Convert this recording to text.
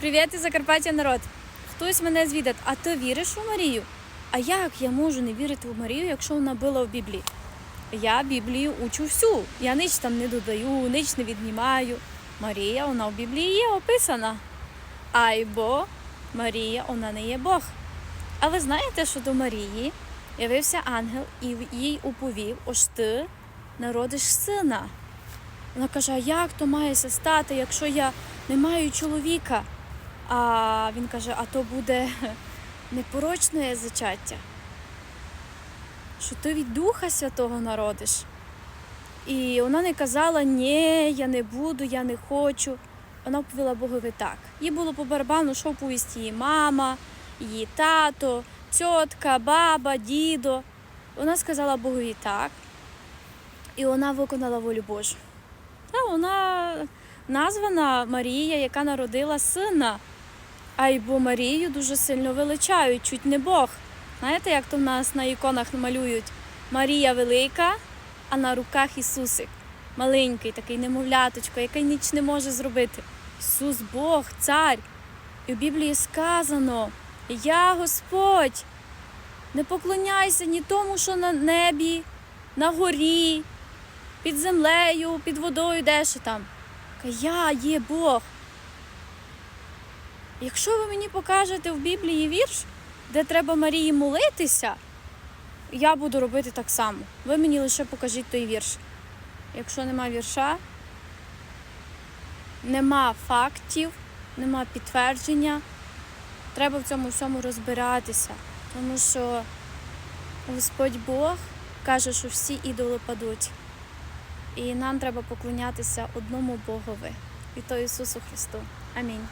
Привіт із Закарпаття народ! Хтось мене звідать, а ти віриш у Марію? А як я можу не вірити в Марію, якщо вона була в Біблії? Я Біблію учу всю. Я ніч там не додаю, ніч не віднімаю. Марія, вона в Біблії є описана. Айбо Марія, вона не є Бог. А ви знаєте, що до Марії явився ангел і їй уповів, ось ти народиш сина. Вона каже: а як то має стати, якщо я не маю чоловіка? А він каже: а то буде непорочне зачаття. Що ти від Духа Святого народиш. І вона не казала, ні, я не буду, я не хочу. Вона повіла Богові так. Їй було по барабану, що повість її мама, її тато, тітка, баба, дідо. Вона сказала Богові так. І вона виконала волю Божу. Та вона названа Марія, яка народила сина. А й бо Марію дуже сильно величають, чуть не Бог. Знаєте, як то в нас на іконах малюють Марія велика, а на руках Ісусик. Маленький, такий немовляточко, який ніч не може зробити. Ісус Бог, цар. І в Біблії сказано: Я Господь. Не поклоняйся ні тому, що на небі, на горі, під землею, під водою, де ще там. Я є Бог. Якщо ви мені покажете в Біблії вірш, де треба Марії молитися, я буду робити так само. Ви мені лише покажіть той вірш. Якщо нема вірша, нема фактів, нема підтвердження, треба в цьому всьому розбиратися. Тому що Господь Бог каже, що всі ідоли падуть. І нам треба поклонятися одному Богові, і то Ісусу Христу. Амінь.